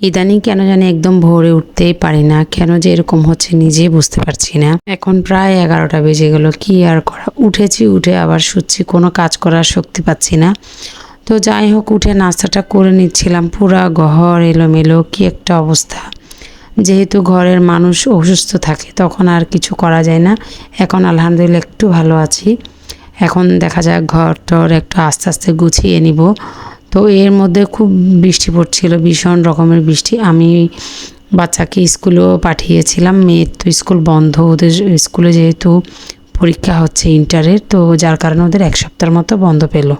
ইদানিং কেন জানি একদম ভোরে উঠতেই পারি না। কেন যে এরকম হচ্ছে নিজেই বুঝতে পারছি না। এখন প্রায় এগারোটা বেজে গেল, কি আর করা? উঠেছি, উঠে আবার শুচ্ছি, কোনো কাজ করার শক্তি পাচ্ছি না। তো যাই হোক, উঠে নাস্তাটা করে নিচ্ছিলাম, পুরা ঘর এলোমেলো, কি একটা অবস্থা। যেহেতু ঘরের মানুষ অসুস্থ থাকে, তখন আর কিছু করা যায় না। এখন আলহামদুলিল্লাহ একটু ভালো আছি। এখন দেখা যাক ঘর টর একটু আস্তে আস্তে গুছিয়ে নিব। তো এর মধ্যে খুব বৃষ্টি পড়ছিল, ভীষণ রকমের বৃষ্টি। আমি বাচ্চাকে স্কুলেও পাঠিয়েছিলাম, মেয়ের তো স্কুল বন্ধ, ওদের স্কুলে যেহেতু পরীক্ষা হচ্ছে ইন্টারের, তো যার কারণে ওদের এক সপ্তাহের মতো বন্ধ পেল।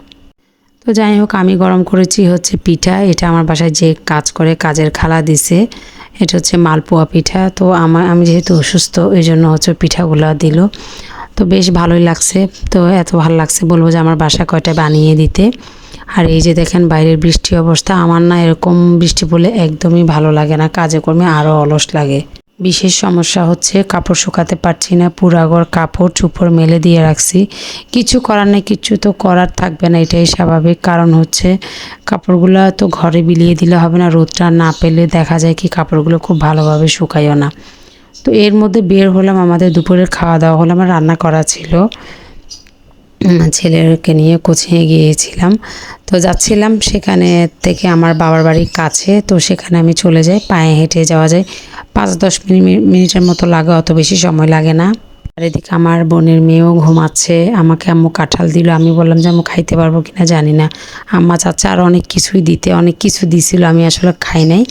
তো যাই হোক, আমি গরম করেছি হচ্ছে পিঠা, এটা আমার বাসায় যে কাজ করে, কাজের খালা দিছে, এটা হচ্ছে মালপোয়া পিঠা। তো আমার আমি যেহেতু অসুস্থ, ওই জন্য হচ্ছে পিঠাগুলো দিল। তো বেশ ভালোই লাগছে। তো এত ভালো লাগছে বলব যে আমার বাসা কয়টা বানিয়ে দিতে। আর এই যে দেখেন বাইরের বৃষ্টি অবস্থা, আমার না এরকম বৃষ্টি পড়লে একদমই ভালো লাগে না, কাজে কর্মে আরও অলস লাগে। বিশেষ সমস্যা হচ্ছে কাপড় শুকাতে পারছি না পুরাগর কাপড় চুপড় মেলে দিয়ে রাখছি। কিছু করার নেই, কিছু তো করার থাকবে না, এটাই স্বাভাবিক। কারণ হচ্ছে কাপড়গুলো তো ঘরে বিলিয়ে দিলে হবে না, রোদটা না পেলে দেখা যায় কি কাপড়গুলো খুব ভালোভাবে শুকায়ও না। তো এর মধ্যে বের হলাম, আমাদের দুপুরের খাওয়া দাওয়া হলো, আমার রান্না করা ছিল। ছেলেকে নিয়ে কোচিংয়ে গিয়েছিলাম। তো যাচ্ছিলাম সেখানে থেকে আমার বাবার বাড়ির কাছে, তো সেখানে আমি চলে যাই, পায়ে হেঁটে যাওয়া যায়। পাঁচ দশ মিনিট মিনিটের মতো লাগে, অত বেশি সময় লাগে না। আর এদিকে আমার বোনের মেয়েও ঘুমাচ্ছে, আমাকে আম্মু কাঁঠাল দিল, আমি বললাম যে আম্মু খাইতে পারব কিনা জানি না। আম্মা চাচা আর অনেক কিছুই দিতে, অনেক কিছু দিছিল, আমি আসলে খাই নাই।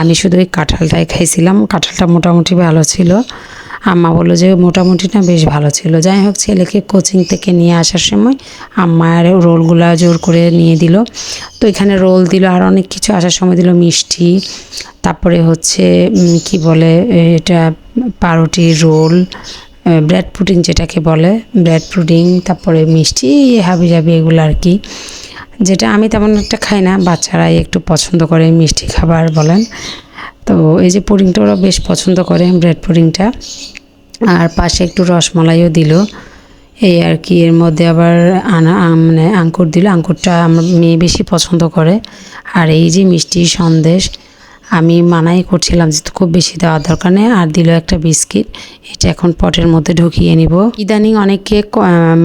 আমি শুধু ওই কাঁঠালটাই খাইছিলাম। কাঁঠালটা মোটামুটি ভালো ছিল। আম্মা বলল যে মোটামুটি না বেশ ভালো ছিল। যাই হোক, ছেলেকে কোচিং থেকে নিয়ে আসার সময় আম্মার রোলগুলা জোর করে নিয়ে দিল। তো এখানে রোল দিল আর অনেক কিছু আসার সময় দিল, মিষ্টি। তারপরে হচ্ছে কি বলে এটা পাউরুটি রোল ব্রেড পুডিং যেটাকে বলে ব্রেড পুডিং তারপরে মিষ্টি হাবি জাবি এগুলো আর কি। যেটা আমি তেমন একটা খাই না, বাচ্চারাই একটু পছন্দ করে মিষ্টি খাবার বলেন। তো এই যে পুডিংটা ওরা বেশ পছন্দ করে, ব্রেড পুডিংটা আর পাশে একটু রসমালাইও দিল। এই আর কি, এর মধ্যে আবার আনা মানে আঙ্কুর দিল। আঙ্কুরটা আমার মেয়ে বেশি পছন্দ করে। আর এই যে মিষ্টি সন্দেশ আমি মানাই করছিলাম যে খুব বেশি দেওয়ার দরকার নেই, আর দিল একটা বিস্কিট। এটা এখন পটের মধ্যে ঢুকিয়ে নিব। ইদানিং অনেকে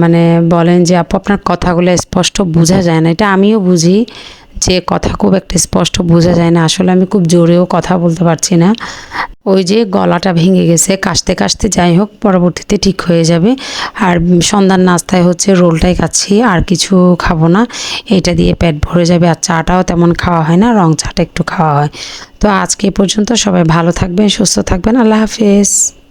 মানে বলেন যে, আপু, আপনার কথাগুলো স্পষ্ট বোঝা যায় না। এটা আমিও বুঝি। যে কথা খুব একটা স্পষ্ট বোঝা যায় না। আসলে আমি খুব জোরেও কথা বলতে পারছি না। ওই যে গলাটা ভেঙে গেছে, কাশতে কাশতে যাই হোক, পরবর্তীতে ঠিক হয়ে যাবে। আর সন্ধ্যার নাস্তায় হচ্ছে রোলটাই খাচ্ছি, আর কিছু খাব না। এটা দিয়ে পেট ভরে যাবে, আর চাটাও তেমন খাওয়া হয় না, রং চাটা একটু খাওয়া হয়। তো আজকে পর্যন্ত সবাই ভালো থাকবেন, সুস্থ থাকবেন। আল্লাহ হাফেজ।